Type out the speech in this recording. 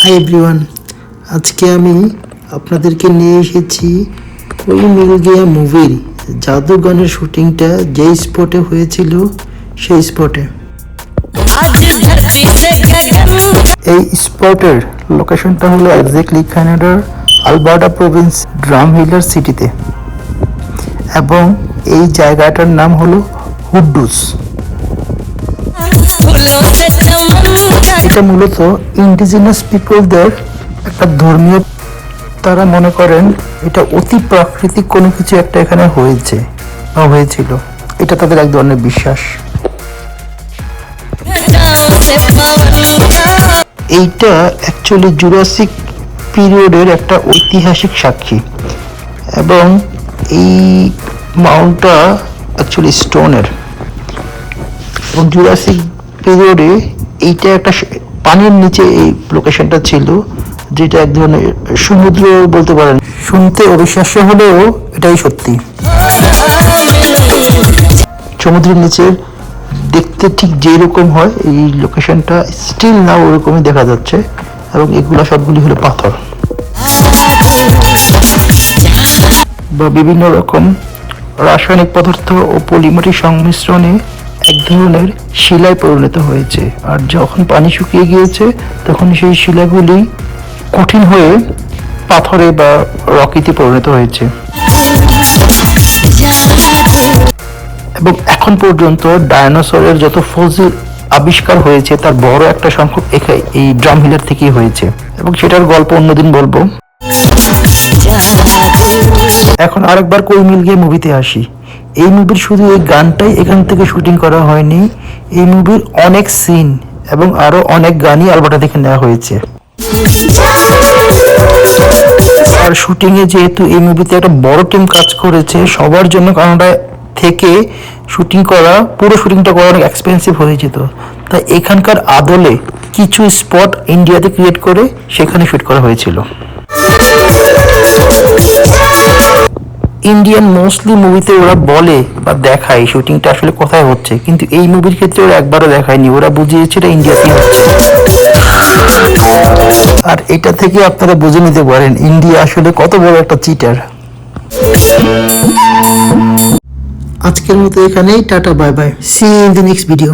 Hi everyone আজকে আমি আপনাদেরকে নিয়ে এসেছি ওই মিল গিয়া মুভির জাদুগণের শুটিংটা যে স্পটে হয়েছিল, সেই স্পটে এই স্পটের লোকেশনটা হলো একজাক্টলি ক্যানাডার আলবার্টা প্রভিন্স ড্রাম হিলার সিটিতে এবং এই জায়গাটার নাম হলো হুডুস এটা মূলত ইন্ডিজিনাস পিপলদের একটা ধর্মীয় তারা মনে করেন এটা অতি প্রাকৃতিক কোনো কিছু একটা এখানে হয়েছে বা হয়েছিল। এটা তাদের এক ধরনের বিশ্বাস। এইটা অ্যাকচুয়ালি জুরাসিক পিরিয়ডের একটা ঐতিহাসিক সাক্ষী। এবং এই মাউন্টটা অ্যাকচুয়ালি স্টোনের এবং জুরাসিক পিরিয়ডে এইটা একটা পানির নিচে এই লোকেশনটা ছিল যেটা এক ধরনের সমুদ্র বলতে পারেন। শুনতে অবিশ্বাস্য হলেও এটাই সত্যি। সমুদ্রের নিচে দেখতে ঠিক যেই রকম হয় এই লোকেশনটা স্টিল না ওরকমই দেখা যাচ্ছে এবং এগুলো সবগুলি হলো পাথর। বা বিভিন্ন রকম রাসায়নিক পদার্থ ও পলিমাটির সংমিশ্রণে এক ধরনের শিলায় পরিণত হয়েছে। আর যখন পানি শুকিয়ে গিয়েছে, তখন সেই শিলাগুলি কঠিন হয়ে পাথরে বা রকিতে পরিণত হয়েছে। এবং এখন পর্যন্ত ডায়নোসরের যত ফসিল আবিষ্কার হয়েছে, তার বড় একটা সংখ্যক এই ড্রাম হিলার থেকেই হয়েছে। এবং সেটার গল্প অন্যদিন বলব। এখন আরেকবার কই মিল গিয়ে মুভিতে আসি। এই মুভির শুধু এই গানটাই এখান থেকে শুটিং করা হয়নি, এই মুভির অনেক সিন এবং আরও অনেক গানই আলবাটা থেকে নেওয়া হয়েছে। আর শুটিং এ যেহেতু এই মুভিতে একটা বড় টিম কাজ করেছে, সবার জন্য কানাডা থেকে শুটিং করা, পুরো শুটিংটা করা অনেক এক্সপেন্সিভ হয়ে যেত। তাই এখানকার আদলে কিছু স্পট ইন্ডিয়াতে ক্রিয়েট করে সেখানে শুট করা হয়েছিল। ইন্ডিয়ান মোস্টলি মুভিতে ওরা বলে বা দেখায় শুটিংটা আসলে কোথায় হচ্ছে? কিন্তু এই মুভির ক্ষেত্রে ওরা একবারও দেখায়নি। ওরা বুঝিয়েছে এটা ইন্ডিয়াতেই হচ্ছে। আর এটা থেকে আপনারা বুঝে নিতে পারেন ইন্ডিয়া আসলে কত বড় একটা চিটার আজকের মতো এখানেই tata bye bye see in the next video